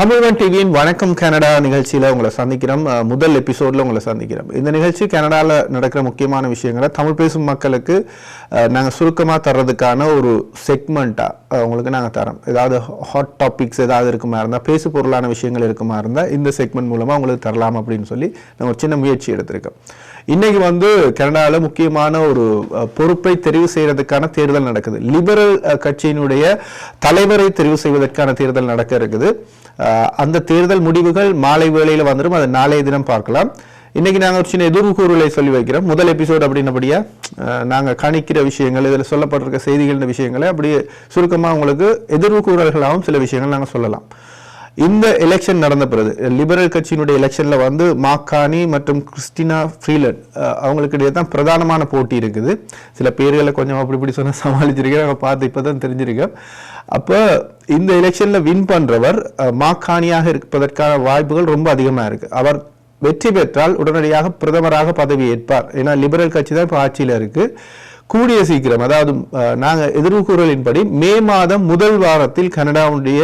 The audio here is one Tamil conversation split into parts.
தமிழ்வன் டிவியின் வணக்கம் கனடா நிகழ்ச்சியில் உங்களை சந்திக்கிறோம். முதல் எபிசோடில் உங்களை சந்திக்கிறோம். இந்த நிகழ்ச்சி கனடாவில் நடக்கிற முக்கியமான விஷயங்களை தமிழ் பேசும் மக்களுக்கு நாங்கள் சுருக்கமாக தர்றதுக்கான ஒரு செக்மெண்ட்டாக உங்களுக்கு நாங்கள் தரோம். ஏதாவது ஹாட் டாபிக்ஸ் ஏதாவது இருக்குமா இருந்தால் பேசு பொருளான விஷயங்கள் இருக்குமா இருந்தால் இந்த செக்மெண்ட் மூலமாக உங்களுக்கு தரலாம் அப்படின்னு சொல்லி நாங்கள் ஒரு சின்ன முயற்சி எடுத்திருக்கோம். இன்றைக்கி வந்து கனடாவில் முக்கியமான ஒரு பொறுப்பை தெரிவு செய்கிறதுக்கான தேர்தல் நடக்குது. லிபரல் கட்சியினுடைய தலைவரை தெரிவு செய்வதற்கான தேர்தல் நடக்க இருக்குது. அந்த தேர்தல் முடிவுகள் மாலை வேளையில் வந்துடும் அதை நாளைய தினம் பார்க்கலாம். இன்னைக்கு நாங்கள் ஒரு சின்ன எதிர்கூறுகளை சொல்லி வைக்கிறோம். முதல் எபிசோடு அப்படின்னபடியாக நாங்கள் நாங்க கணிக்கிற விஷயங்கள் இதில் சொல்லப்பட்டிருக்க செய்திகள் விஷயங்களை அப்படியே சுருக்கமாக உங்களுக்கு எதிர்வு கூறல்களாகவும் சில விஷயங்கள் நாங்கள் சொல்லலாம். இந்த எலெக்ஷன் நடந்த பிறகு லிபரல் கட்சியினுடைய எலெக்ஷனில் வந்து மாக்கானி மற்றும் கிறிஸ்டினா ஃப்ரீலட் அவங்களுக்கு இடையே தான் பிரதானமான போட்டி இருக்குது. சில பேர்களை கொஞ்சம் அப்படி இப்படி சொன்னால் சமாளிச்சிருக்கேன் நாங்கள் பார்த்து இப்போ தான் தெரிஞ்சிருக்கோம். அப்போ இந்த எலெக்ஷனில் வின் பண்ணுறவர் மாக்கானியாக இருப்பதற்கான வாய்ப்புகள் ரொம்ப அதிகமாக இருக்குது அவர் வெற்றி பெற்றால் உடனடியாக பிரதமராக பதவி ஏற்பார். ஏன்னா லிபரல் கட்சி தான் இப்போ ஆட்சியில் இருக்கு. கூடிய சீக்கிரம் அதாவது நாங்கள் நாங்க கூறலின்படி மே மாதம் முதல் வாரத்தில் கனடாவுடைய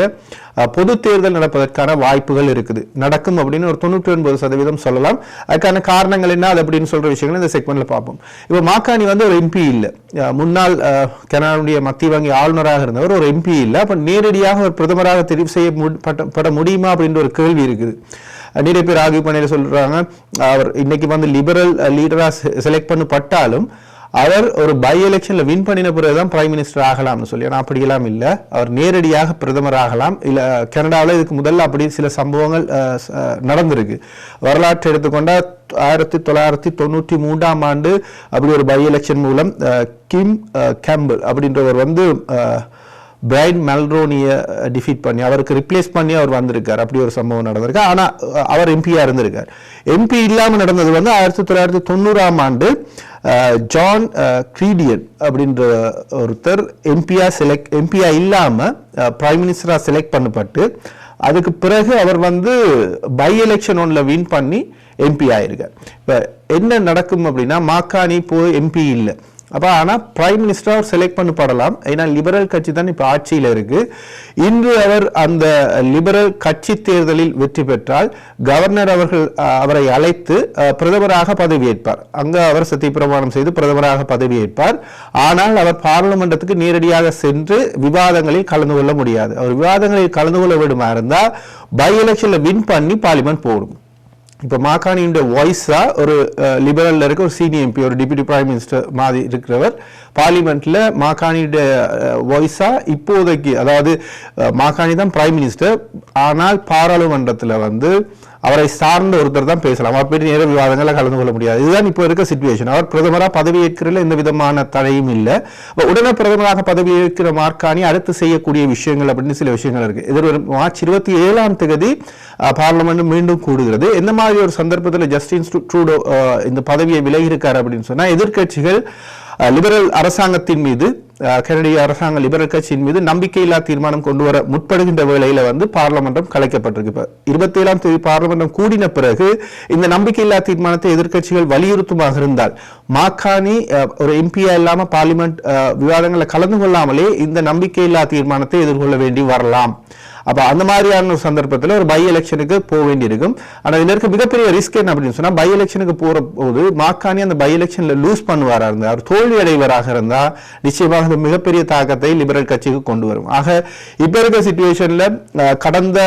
பொது தேர்தல் நடப்பதற்கான வாய்ப்புகள் இருக்குது. நடக்கும் அப்படின்னு ஒரு தொண்ணூற்றி ஒன்பது சதவீதம் சொல்லலாம். அதுக்கான காரணங்கள் என்ன அது அப்படின்னு சொல்ற விஷயங்கள் இந்த செக்மெண்ட்ல பார்ப்போம். இப்போ மாக்காணி வந்து ஒரு எம்பி இல்லை. அஹ், முன்னாள் கனடாவுடைய மத்திய வங்கி ஆளுநராக இருந்தவர் ஒரு எம்பி இல்லை. அப்போ நேரடியாக ஒரு பிரதமராக தெரிவு செய்ய பட முடியுமா அப்படின்ற ஒரு கேள்வி இருக்குது. நிறைய பேர் ஆகிய பண்ணியில் சொல்றாங்க. அவர் இன்னைக்கு வந்து லிபரல் லீடராக செலக்ட் பண்ணப்பட்டாலும் அவர் ஒரு பை எலெக்ஷனில் வின் பண்ணின பிறகுதான் பிரைம் மினிஸ்டர் ஆகலாம்னு சொல்லி. ஆனால் அப்படியெல்லாம் இல்லை. அவர் நேரடியாக பிரதமர் ஆகலாம். இல்லை கனடாவில் இதுக்கு முதல்ல அப்படி சில சம்பவங்கள் நடந்திருக்கு. வரலாற்றை எடுத்துக்கொண்டால் ஆயிரத்தி தொள்ளாயிரத்தி தொண்ணூற்றி மூன்றாம் ஆண்டு அப்படி ஒரு பை எலெக்ஷன் மூலம் கிம் கேம்பிள் அப்படின்றவர் வந்து பிரைன் மெல்ரோனிய டிஃபீட் பண்ணி அவருக்கு ரிப்ளேஸ் பண்ணி அவர் வந்திருக்கார். அப்படி ஒரு சம்பவம் நடந்திருக்கு. ஆனா அவர் எம்பியா இருந்திருக்கார். எம்பி இல்லாமல் நடந்தது வந்து ஆயிரத்தி தொள்ளாயிரத்தி தொண்ணூறாம் ஆண்டு ஜான் அஹ், கிரீடியன் அப்படின்ற ஒருத்தர் எம்பியா செலக்ட் எம்பியா இல்லாம பிரைம் மினிஸ்டராக செலக்ட் பண்ணப்பட்டு அதுக்கு பிறகு அவர் வந்து பை எலெக்ஷன் ஒன்ல வின் பண்ணி எம்பி ஆயிருக்கார். இப்போ என்ன நடக்கும் அப்படின்னா மாக்கானி போய் எம்பி இல்லை. அப்போ ஆனால் பிரைம் மினிஸ்டர் அவர் செலக்ட் பண்ணப்படலாம் ஏன்னா லிபரல் கட்சி தான் இப்ப ஆட்சியில் இருக்கு. இன்று அவர் அந்த லிபரல் கட்சி தேர்தலில் வெற்றி பெற்றால் கவர்னர் அவர்கள் அவரை அழைத்து பிரதமராக பதவியேற்பார். அங்க அவர் சத்தியப்பிரமாணம் செய்து பிரதமராக பதவியேற்பார். ஆனால் அவர் பாராளுமன்றத்துக்கு நேரடியாக சென்று விவாதங்களில் கலந்து கொள்ள முடியாது. அவர் விவாதங்களில் கலந்து கொள்ள விடுமா இருந்தால் பை எலெக்ஷனில் வின் பண்ணி பார்லிமெண்ட் போடும். இப்போ மாகாணியுடைய வாய்ஸாக ஒரு லிபரல்ல இருக்க ஒரு சீனியர் எம்பி ஒரு டிப்யூட்டி பிரைம் மினிஸ்டர் மாதிரி இருக்கிறவர். பார்லிமெண்ட்டில் மாகாணியுடைய வாய்ஸாக இப்போதைக்கு அதாவது மாகாணி தான் பிரைம் மினிஸ்டர் ஆனால் பாராளுமன்றத்தில் வந்து அவரை சார்ந்த ஒருத்தர் தான் பேசலாம். அவர் பெரிய நேர விவாதங்களில் கலந்து கொள்ள முடியாது. இதுதான் இப்போ இருக்க சுச்சுவேஷன் அவர் பிரதமராக பதவியேற்கிறதுல எந்த விதமான தடையும் இல்லை. உடனே பிரதமராக பதவியேற்கிற மார்க்காணி அடுத்து செய்யக்கூடிய விஷயங்கள் அப்படின்னு சில விஷயங்கள் இருக்கு. எதிர்வரும் மார்ச் இருபத்தி ஏழாம் தேதி பார்லமெண்ட் மீண்டும் கூடுகிறது. எந்த மாதிரி ஒரு சந்தர்ப்பத்தில் ஜஸ்டின் ட்ரூடோ இந்த பதவியை விலகி அப்படின்னு சொன்னா எதிர்கட்சிகள் லிபரல் அரசாங்கத்தின் மீது கனடிய அரசாங்க லிபரல் கட்சியின் மீது நம்பிக்கையில்லா தீர்மானம் கொண்டு வர முற்படுகின்ற வேளையில வந்து பார்லமெண்டம் கலைக்கப்பட்டிருக்கு. இப்ப இருபத்தி ஏழாம் தேதி பார்லமெண்டம் கூடின பிறகு இந்த நம்பிக்கையில்லா தீர்மானத்தை எதிர்க்கட்சிகள் வலியுறுத்துமாக இருந்தால் மாக்கானி ஒரு எம்பியா இல்லாம பார்லிமெண்ட் விவாதங்களில் விவாதங்களை கலந்து கொள்ளாமலே இந்த நம்பிக்கையில்லா தீர்மானத்தை எதிர்கொள்ள வேண்டி வரலாம். அப்ப அந்த மாதிரியான ஒரு சந்தர்ப்பத்தில் ஒரு பை எலெக்ஷனுக்கு போக வேண்டியிருக்கும். ஆனா இதில் இருக்க மிகப்பெரிய ரிஸ்க் என்ன அப்படின்னு சொன்னா பை எலெக்ஷனுக்கு போற போது மாக்கானி அந்த பை எலெக்ஷன்ல லூஸ் பண்ணுவாரா இருந்தா அவர் தோல்வி அடைவராக இருந்தா நிச்சயமாக அது மிகப்பெரிய தாக்கத்தை லிபரல் கட்சிக்கு கொண்டு வரும். ஆக இப்ப இருக்க சுச்சுவேஷன்ல கடந்த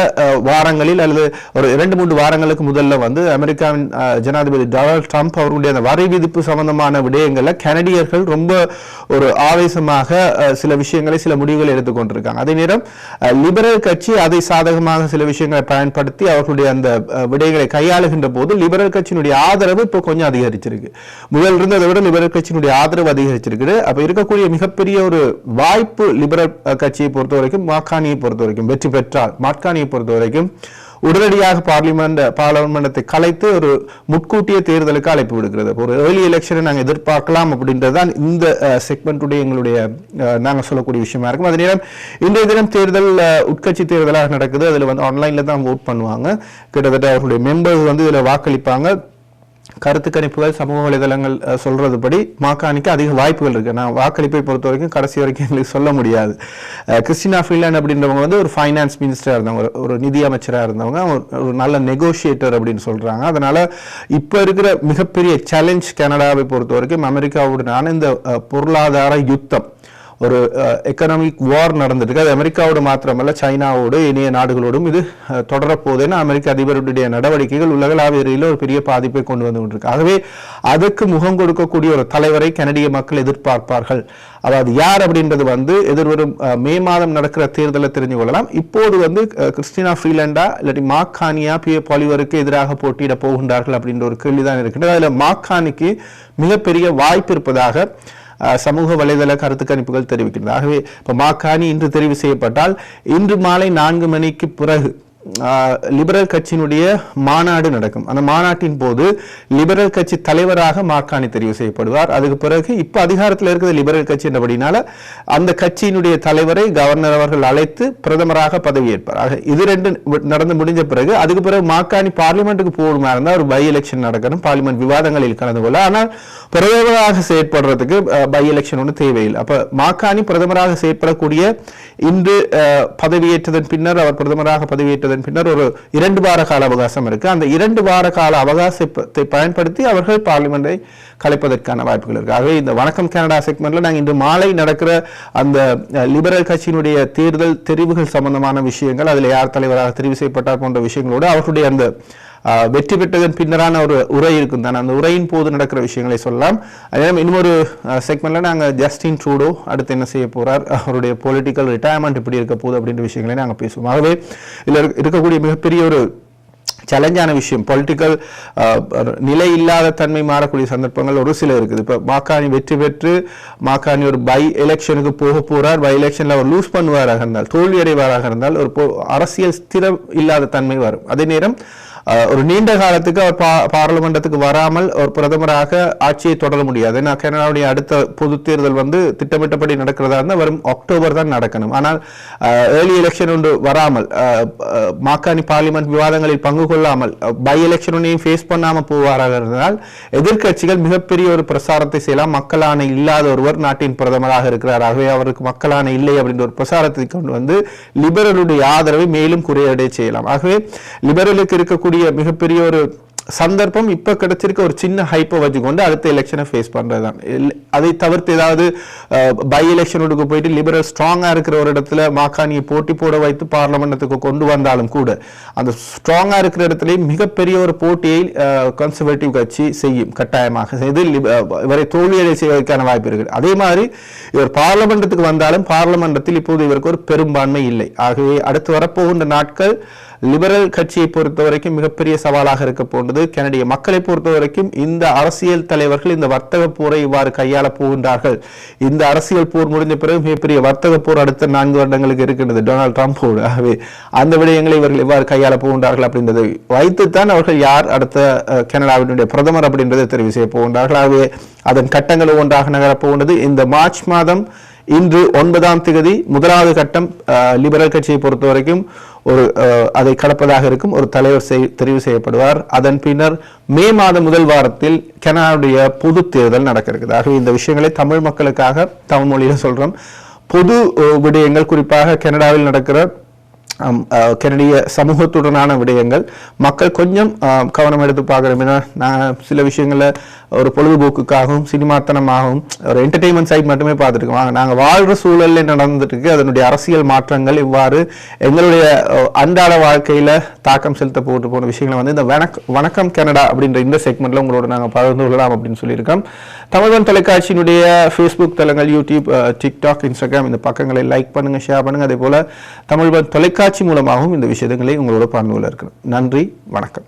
வாரங்களில் அல்லது ஒரு இரண்டு மூன்று வாரங்களுக்கு முதல்ல வந்து அமெரிக்காவின் ஜனாதிபதி டொனால்ட் ட்ரம்ப் அவருடைய அந்த வரி விதிப்பு சம்பந்தமான விடயங்கள்ல கனடியர்கள் ரொம்ப ஒரு ஆவேசமாக சில விஷயங்களை சில முடிவுகளை எடுத்துக்கொண்டிருக்காங்க. அதே நேரம் லிபரல் கட்சி அதை சாதகமாக சில விஷயங்களை பயன்படுத்தி அவர்களுடைய அந்த விடைகளை விடயங்களை கையாளுகின்ற போது லிபரல் கட்சியினுடைய ஆதரவு இப்போ கொஞ்சம் அதிகரிச்சிருக்கு. முதல் இருந்ததை விட லிபரல் கட்சியினுடைய ஆதரவு அதிகரிச்சிருக்கு அப்போ இருக்கக்கூடிய மிகப்பெரிய ஒரு வாய்ப்பு லிபரல் கட்சியை பொறுத்த வரைக்கும் மாக்கானியை பொறுத்த வரைக்கும் வெற்றி பெற்றால் மாட்காணியை பொறுத்த வரைக்கும் உடனடியாக பார்லிமெண்ட் பாராளுமன்றத்தை கலைத்து ஒரு முன்கூட்டிய தேர்தலுக்கு அழைப்பு விடுக்கிறது. ஒரு ஏர்லி எலெக்ஷனை நாங்கள் எதிர்பார்க்கலாம் அப்படின்றது தான் இந்த செக்மெண்ட்டுடைய எங்களுடைய நாங்கள் சொல்லக்கூடிய விஷயமா இருக்கும். அதே நேரம் இன்றைய தினம் தேர்தல் உட்கட்சி தேர்தலாக நடக்குது. அதில் வந்து ஆன்லைனில் தான் ஓட் பண்ணுவாங்க. கிட்டத்தட்ட அவர்களுடைய மெம்பர்ஸ் வந்து இதில் வாக்களிப்பாங்க. கருத்து கணிப்புகள் சமூக வலைதளங்கள் அஹ், சொல்றதுபடி மாகாணிக்கு அதிக வாய்ப்புகள் இருக்கு. நான் வாக்களிப்பை பொறுத்த வரைக்கும் கடைசி வரைக்கும் எங்களுக்கு சொல்ல முடியாது. கிறிஸ்டினா ஃப்ரீலாண்ட் அப்படின்றவங்க வந்து ஒரு ஃபைனான்ஸ் மினிஸ்டராக இருந்தவங்க ஒரு- நிதி அமைச்சராக இருந்தவங்க ஒரு- ஒரு நல்ல நெகோஷியேட்டர் அப்படின்னு சொல்றாங்க. அதனால இப்போ இருக்கிற மிகப்பெரிய சேலஞ்ச் கனடாவை பொறுத்த வரைக்கும் அமெரிக்காவுடனான இந்த பொருளாதார யுத்தம். ஒரு எக்கனாமிக் வார் நடந்திருக்கு அது அமெரிக்காவோடு மாத்திரமல்ல சைனாவோடு இணைய நாடுகளோடும் இது அஹ், தொடரப்போகுதுன்னு அமெரிக்க அதிபருடைய நடவடிக்கைகள் உலகளாவிய ரீதியில் ஒரு பெரிய பாதிப்பை கொண்டு வந்து கொண்டிருக்கு. ஆகவே அதுக்கு முகம் கொடுக்கக்கூடிய ஒரு தலைவரை கனடிய மக்கள் எதிர்பார்ப்பார்கள். அதாவது யார் அப்படின்றது வந்து எதிர்வரும் மே மாதம் நடக்கிற தேர்தலை தெரிஞ்சு கொள்ளலாம். இப்போது வந்து கிறிஸ்டினா ஃப்ரீலண்டா இல்லாட்டி மாக்கானியா பிய பாலிவருக்கு எதிராக போட்டியிட போகின்றார்கள் அப்படின்ற ஒரு கேள்விதான் இருக்கின்றது. அதில் மாக்கானிக்கு மிகப்பெரிய வாய்ப்பு இருப்பதாக சமூக வலைதள கருத்து கணிப்புகள் தெரிவிக்கின்றன. ஆகவே இப்போ மாக்காணி இன்று தெரிவு செய்யப்பட்டால் இன்று மாலை நான்கு மணிக்கு பிறகு லிபரல் கட்சியினுடைய மாநாடு நடக்கும். அந்த மாநாட்டின் போது லிபரல் கட்சி தலைவராக மாக்காணி தெரிவு செய்யப்படுவார். அதுக்கு பிறகு இப்ப அதிகாரத்தில் இருக்கிற லிபரல் கட்சி என்றபடினால அந்த கட்சியினுடைய தலைவரை கவர்னர் அவர்கள் அழைத்து பிரதமராக பதவியேற்பார். ஆக இது ரெண்டு நடந்து முடிஞ்ச பிறகு அதுக்கு பிறகு மாக்காணி பார்லிமெண்ட்டுக்கு போகணுமா இருந்தால் ஒரு பை எலெக்ஷன் நடக்கணும். பார்லிமெண்ட் விவாதங்களில் கலந்து கொள்ள. ஆனால் பிரதமராக செயற்படுறதுக்கு பை எலெக்ஷன் ஒன்று தேவையில்லை. அப்ப மாக்காணி பிரதமராக செயற்படக்கூடிய இன்று பதவியேற்றதன் பின்னர் அவர் பிரதமராக பதவியேற்றதன் பின்னர் ஒரு இரண்டு வார கால அவகாசம் இருக்கு. அந்த இரண்டு வார கால அவகாசத்தை பயன்படுத்தி அவர்கள் பார்லிமெண்டை கலைப்பதற்கான வாய்ப்புகள் இருக்கு. ஆகவே இந்த வணக்கம் கனடா செக்மெண்ட்ல நாங்கள் இன்று மாலை நடக்கிற அந்த லிபரல் கட்சியினுடைய தேர்தல் தெரிவுகள் சம்பந்தமான விஷயங்கள் அதில் யார் தலைவராக தெரிவு செய்யப்பட்டார் போன்ற விஷயங்களோடு அவர்களுடைய அந்த வெற்றி பெற்றதன் பின்னரான ஒரு உரை இருக்கும் தான்? அந்த உரையின் போது நடக்கிற விஷயங்களை சொல்லலாம். அதே இன்னொரு செக்மெண்ட்ல நாங்கள் ஜஸ்டின் ட்ரூடோ அடுத்து என்ன செய்ய போறார்? அவருடைய பொலிட்டிக்கல் ரிட்டையர்மெண்ட் எப்படி இருக்க போகுது அப்படின்ற விஷயங்களை நாங்கள் பேசுவோம். ஆகவே இதில் இருக்கக்கூடிய மிகப்பெரிய ஒரு சேலஞ்சான விஷயம் பொலிட்டிக்கல் நிலை இல்லாத தன்மை மாறக்கூடிய சந்தர்ப்பங்கள் ஒரு சில இருக்குது. இப்போ மாக்காணி வெற்றி பெற்று மாக்காணி ஒரு பை எலெக்ஷனுக்கு போக போறார். பை எலெக்ஷன்ல அவர் லூஸ் பண்ணுவாராக இருந்தால் தோல்வி அடைவாராக இருந்தால் ஒரு அரசியல் ஸ்திரம் இல்லாத தன்மை வரும். அதே நேரம் ஒரு நீண்ட காலத்துக்கு அவர் பாராளுமன்றத்துக்கு வராமல் ஒரு பிரதமராக ஆட்சியை தொடர முடியாது. ஏன்னா கனடாவுடைய அடுத்த பொது தேர்தல் வந்து திட்டமிட்டபடி நடக்கிறதா இருந்தால் வரும் அக்டோபர் தான் நடக்கணும். ஆனால் ஏர்லி எலெக்ஷன் ஒன்று வராமல் மாக்காணி பார்லிமெண்ட் விவாதங்களில் பங்கு கொள்ளாமல் பை எலெக்ஷன் ஒன்றையும் ஃபேஸ் பண்ணாமல் போவாராக இருந்தால் எதிர்கட்சிகள் மிகப்பெரிய ஒரு பிரசாரத்தை செய்யலாம். மக்களான இல்லாத ஒருவர் நாட்டின் பிரதமராக இருக்கிறார். ஆகவே அவருக்கு மக்களான இல்லை அப்படின்ற ஒரு பிரசாரத்தை கொண்டு வந்து லிபரலுடைய ஆதரவை மேலும் குறையடைய செய்யலாம். ஆகவே லிபரலுக்கு இருக்கக்கூடிய மிகப்பெரிய ஒரு சந்தர்ப்பம் இப்ப கிடைச்சிருக்க ஒரு சின்ன ஹைப்பை வச்சுக்கொண்டு அடுத்த எலெக்ஷனை ஃபேஸ் பண்றதுதான். இல்ல- அதை தவிர்த்து ஏதாவது பை எலெக்ஷனுக்கு போயிட்டு லிபரல் ஸ்ட்ராங்கா இருக்கிற ஒரு இடத்துல மாக்காணியை போட்டி போட வைத்து பார்லமெண்டத்துக்கு கொண்டு வந்தாலும் கூட அந்த ஸ்ட்ராங்கா இருக்கிற இடத்துல மிகப்பெரிய ஒரு போட்டியை கன்சர்வேட்டிவ் கட்சி செய்யும் கட்டாயமாக. செய்து இவரை தோல்வியடை செய்வதற்கான வாய்ப்பு இருக்குது. அதே மாதிரி இவர் பார்லமெண்டத்துக்கு வந்தாலும் பார்லமெண்டத்தில் இப்போது இவருக்கு ஒரு பெரும்பான்மை இல்லை. ஆகவே அடுத்து வரப்போகின்ற நாட்கள் லிபரல் கட்சியை பொறுத்த வரைக்கும் மிகப்பெரிய சவாலாக இருக்க போன்றது. கனடிய மக்களை பொறுத்த வரைக்கும் இந்த அரசியல் தலைவர்கள் இந்த வர்த்தக போரை இவ்வாறு கையாள போகின்றார்கள். இந்த அரசியல் போர் முடிந்த பிறகு மிகப்பெரிய வர்த்தக போர் அடுத்த நான்கு வருடங்களுக்கு இருக்கின்றது. டொனால்ட் ட்ரம்போடு ஆகவே அந்த விடயங்களை இவர்கள் எவ்வாறு கையாள போகின்றார்கள் அப்படின்றதை வைத்துத்தான் அவர்கள் யார் அடுத்த கனடாவினுடைய பிரதமர் அப்படின்றதை தெரிவு செய்ய போகின்றார்கள். ஆகவே அதன் கட்டங்கள் ஒன்றாக நகரப்போகின்றது இந்த மார்ச் மாதம் இன்று ஒன்பதாம் தேதி முதலாவது கட்டம் லிபரல் கட்சியை பொறுத்த வரைக்கும் ஒரு அஹ், அதை கடப்பதாக இருக்கும். ஒரு தலைவர் செய்- தெரிவு செய்யப்படுவார். அதன் பின்னர் மே மாத முதல் வாரத்தில் கனடாவுடைய பொது தேர்தல் நடக்க இருக்குது ஆகவே இந்த விஷயங்களை தமிழ் மக்களுக்காக தமிழ் மொழியில் சொல்றோம். பொது விடயங்கள் குறிப்பாக கனடாவில் நடக்கிற அஹ், கனடிய சமூகத்துடனான விடயங்கள். மக்கள் கொஞ்சம் கவனம் எடுத்து பார்க்குறோம். ஏன்னா நான் சில விஷயங்களில் ஒரு பொழுதுபோக்குக்காகவும் சினிமாத்தனமாகவும் ஒரு என்டர்டெயின்மெண்ட் சைட் மட்டுமே பார்த்துருக்கோம் வாங்க நாங்கள் வாழ்கிற சூழலில் நடந்துட்டுருக்கு. அதனுடைய அரசியல் மாற்றங்கள் இவ்வாறு எங்களுடைய அன்றாட வாழ்க்கையில் தாக்கம் செலுத்த போட்டு போன விஷயங்களை வந்து இந்த வணக் வணக்கம் கனடா அப்படின்ற இந்த செக்மெண்ட்டில் உங்களோட நாங்கள் பகிர்ந்து கொள்ளலாம் அப்படின்னு சொல்லியிருக்கோம். தமிழ்வன் தொலைக்காட்சியினுடைய ஃபேஸ்புக் தளங்கள் யூடியூப் டிக்டாக் இன்ஸ்டாகிராம் இந்த பக்கங்களை லைக் பண்ணுங்கள் ஷேர் பண்ணுங்கள் அதே போல் தமிழ்வன் தொலைக்காட்சி மூலமாகவும் இந்த விஷயங்களை உங்களோட பகிர்ந்து கொள்ள இருக்கணும் நன்றி வணக்கம்.